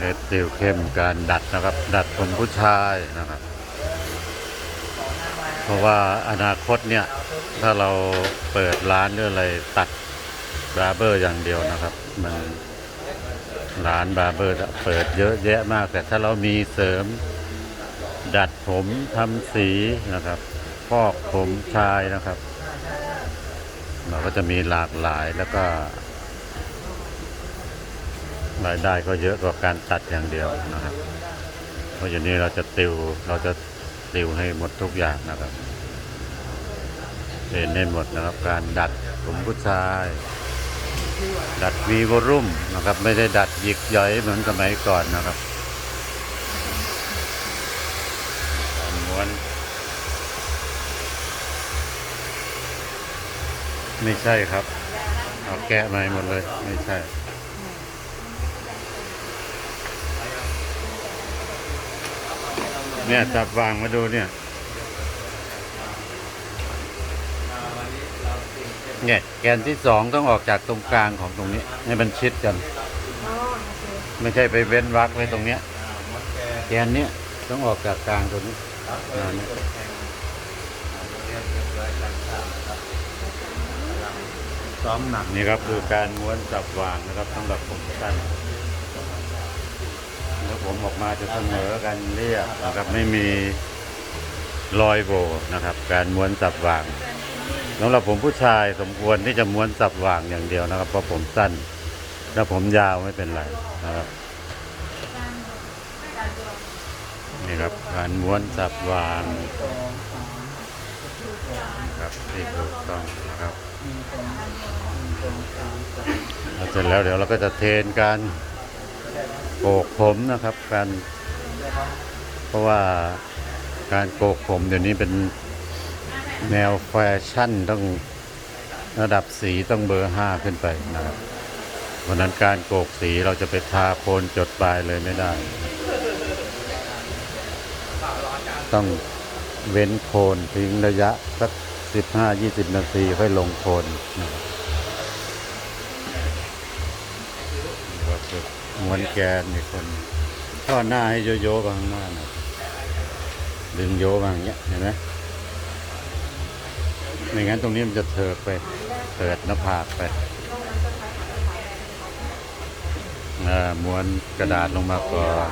เอสติวเข้มการดัดนะครับ ดัดผมผู้ชายนะครับ เพราะว่าอนาคตเนี่ย ถ้าเราเปิดร้านหรืออะไรตัดบาราเบอร์อย่างเดียวนะครับมันร้านบาราเบอร์เปิดเยอะแยะมาก แต่ถ้าเรามีเสริม ดัดผมทำสีนะครับฟอกผมชายนะครับ เราก็จะมีหลากหลายแล้วก็ รายได้ก็เยอะกว่าการตัดอย่างเดียวนะครับ เพราะอย่างนี้เราจะติวเราจะติวให้หมดทุกอย่างนะครับเห็นให้หมดนะครับการดัดผมผู้ชาย ดัดวีวรุ่มนะครับ ไม่ได้ดัดหยิกย่อยเหมือนสมัยก่อนนะครับม้วนไม่ใช่ครับ เอาแกะมาให้หมดเลยไม่ใช่ เนี่ยจับวางมาดูเนี่ยเนี่ยแกนที่สองต้องออกจากตรงกลางของตรงนี้ ให้มันชิดกัน ไม่ใช่ไปเว้นวักไว้ตรงเนี้ยแกนเนี้ยต้องออกจากกลางตรงนี้อ่าเนี่ยซ้อมหนักนี่ครับคือการม้วนจับวางนะครับสำหรับผมสั้น ผมออกมาจะเสมอกันเรียบนะครับไม่มีรอยโบนะครับ การม้วนจับวางสำหรับผมผู้ชายสมควรที่จะม้วนจับวางอย่างเดียวนะครับ เพราะผมสั้นถ้าผมยาวไม่เป็นไรนะครับนี่ครับการม้วนจับวางนะครับที่ถูกต้องนะครับเสร็จแล้วเดี๋ยวเราก็จะเทนการ โกกผมนะครับ การ เพราะว่าการโกกผมเดี๋ยวนี้เป็นแนวแฟชั่นต้องระดับสีต้องเบอร์ห้าขึ้นไปนะครับเพราะฉะนั้นการโกกสีเราจะไปทาโคนจดปลายเลยไม่ได้ ต้องเว้นโคนทิ้งระยะสักสิบห้ายี่สิบนาทีค่อยลงโคนนะครับ มวนแกนอีกคนทอดหน้าให้โยโย่ไปข้างหน้าหนะดึงโยมาอย่างเงี้ยเห็นไหมไม่งั้นตรงนี้มันจะเถิกไปเถิดหน้าผากไปอ่าม้วนกระดาษลงมาก่อน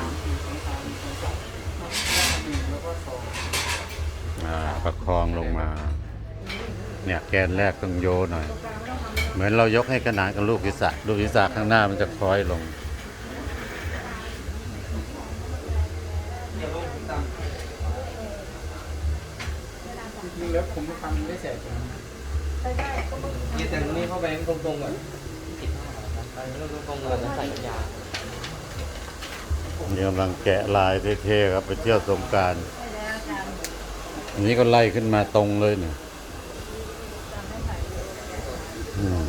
อ่าประคองลงมา เนี่ยแกนแรกต้องโยหน่อย เหมือนเรายกให้ขนานกับลูกศีรษะ ลูกศีรษะข้างหน้ามันจะคล้อยลง ริงๆแล้วผมทำได้แสบผมใช่ได้ก็ต้องยืดแต่ตรงนี้เข้าไปตรงๆก่อนไปตรงๆเลยใส่ยานี่กำลังแกะลายเท่ๆครับไปเที่ยวสงกรารใช่แล้วอาจารย์อันนี้ก็ไล่ขึ้นมาตรงเลยเนี่ยอืม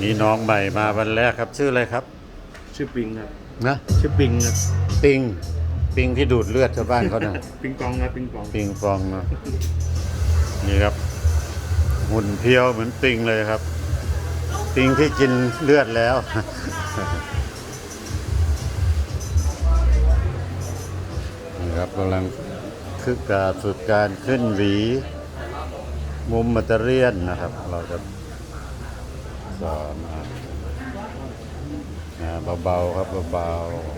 นี่น้องใหม่มาวันแรกครับ ชื่ออะไรครับ ชื่อปิงครับนะชื่อปิงครับปิง ปิงที่ดูดเลือดชาวบ้านเขาน่ะปิงปองครับปิงปองปิงฟองเนาะนี่ครับ หุ่นเพียวเหมือนปิงเลยครับ ปิงที่กินเลือดแล้วนี่ครับกำลังคึกการฝึกการขึ้นหวี มุมมัตเตอร์เรียนนะครับ เราจะสอนอะอ่าเบาๆ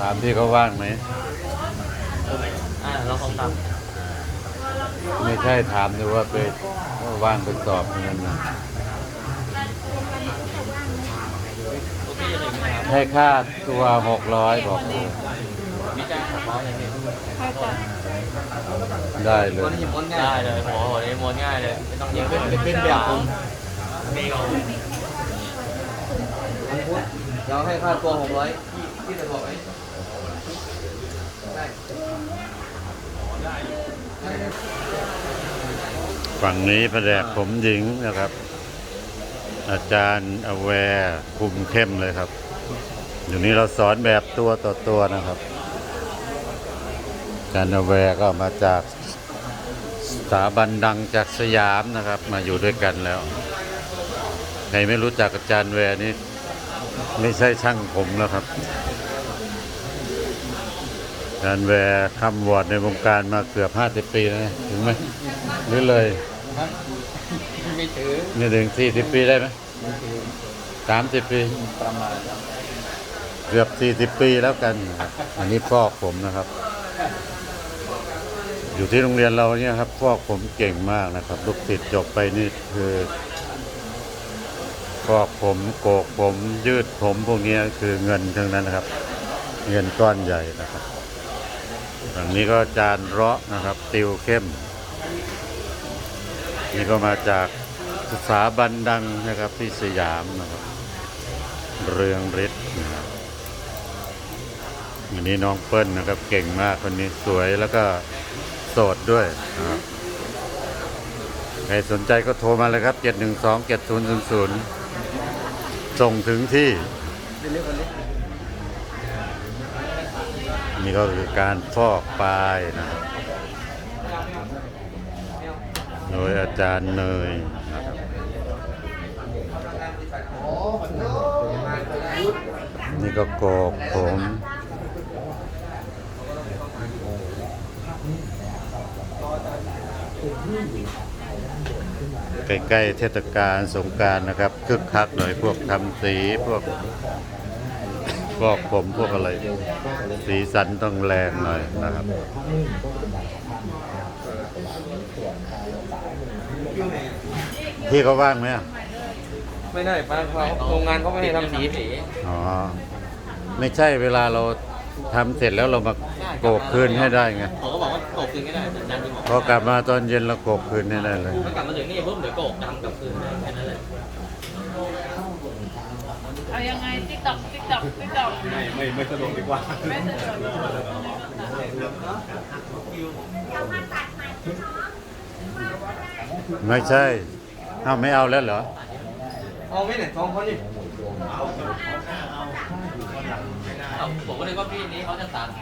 ถามพี่เขาว่างไหม อ่าเราคงทไม่ใช่ถามดูว่าไปว่าว่างไปสอบเงินนะำโอเคเลยไหมครับให้ค่าตัวหกร้อยบอกมีจ้างขับม้าเลยพี่ใช่จ้ะได้เลย ได้เลยหมอวันนี้ม้วนง่ายเลยไม่ต้องเยอะเป็นเป็นแบบผมนี่ก็เราให้ค่าตัวหกร้อยที่จะบอกไหมได้ ฝั่งนี้แผนกผมหญิงนะครับ อาจารย์อแวร์คุมเข้มเลยครับ อยู่นี้เราสอนแบบตัวต่อตัวนะครับ อาจารย์อแวร์ก็มาจากสถาบันดังจากสยามนะครับ มาอยู่ด้วยกันแล้วใครไม่รู้จักอาจารย์แวร์นี่ไม่ใช่ช่างผมแล้วครับอาจารย์แวร์คำวอร์ดในวงการมาเกือบ 50 ปีแล้วนะถึงไหมหรือเลย ไม่ถือนี่ถึงสี่สิบปีได้ไหมสามสิบปี ประมาณเกือบสี่สิบปีแล้วกัน อันนี้ฟอผมนะครับ อยู่ที่โรงเรียนเราเนี่ยครับฟอผมเก่งมากนะครับ ลูกศิษย์จบไปนี่คือฟอกผมโกกผมยืดผมพวกนี้คือเงินทั้งนั้นนะครับ เงินก้อนใหญ่นะครับฝั่งนี้ก็จารย์เราะนะครับ ติวเข้ม นี่ก็มาจากสถาบันดังนะครับที่สยามนะครับเรืองฤทธิ์นะครับอันนี้น้องเปิ้ลนะครับเก่งมากคนนี้สวยแล้วก็โสดด้วยนะครับใครสนใจก็โทรมาเลยครับ 712 7000 ส่งถึงที่ นี่ก็คือการฟอกปลายนะครับ โดยอาจารย์เนยนะครับนี่ก็โกกผมใกล้ๆเทศกาลสงการนะครับคึกคักหน่อยพวกทำสีพวก พวกผมพวกอะไร สีสันต้องแรงหน่อยนะครับพี่เขาว่างไหมอะไม่ได้ป้าเขาโรงงานเขาไม่ให้ทำสีอ๋อ ไม่ใช่เวลาเราทำเสร็จแล้วเรามาโกกคืนให้ได้ไงผมก็บอกว่าโกกคืนก็ได้แต่ยันที่บอกพอกลับมาตอนเย็นเราโกกคืนให้ได้เลย มันกลับมาถึงนี่ปุ๊บเดี๋ยวโกกดำกลับคืนเลยแค่นั้นแหละ เอายังไงติ๊กต็อกติ๊กต็อกติ๊กต็อกไม่ไม่ไม่สะดวกดีกว่าไม่สะดวกไม่ใช่เอ้าไม่เอาแล้วเหรอ เอาไม่ไหนสองคนนี่ผมก็เลยว่าพี่นี้เขาจะตัด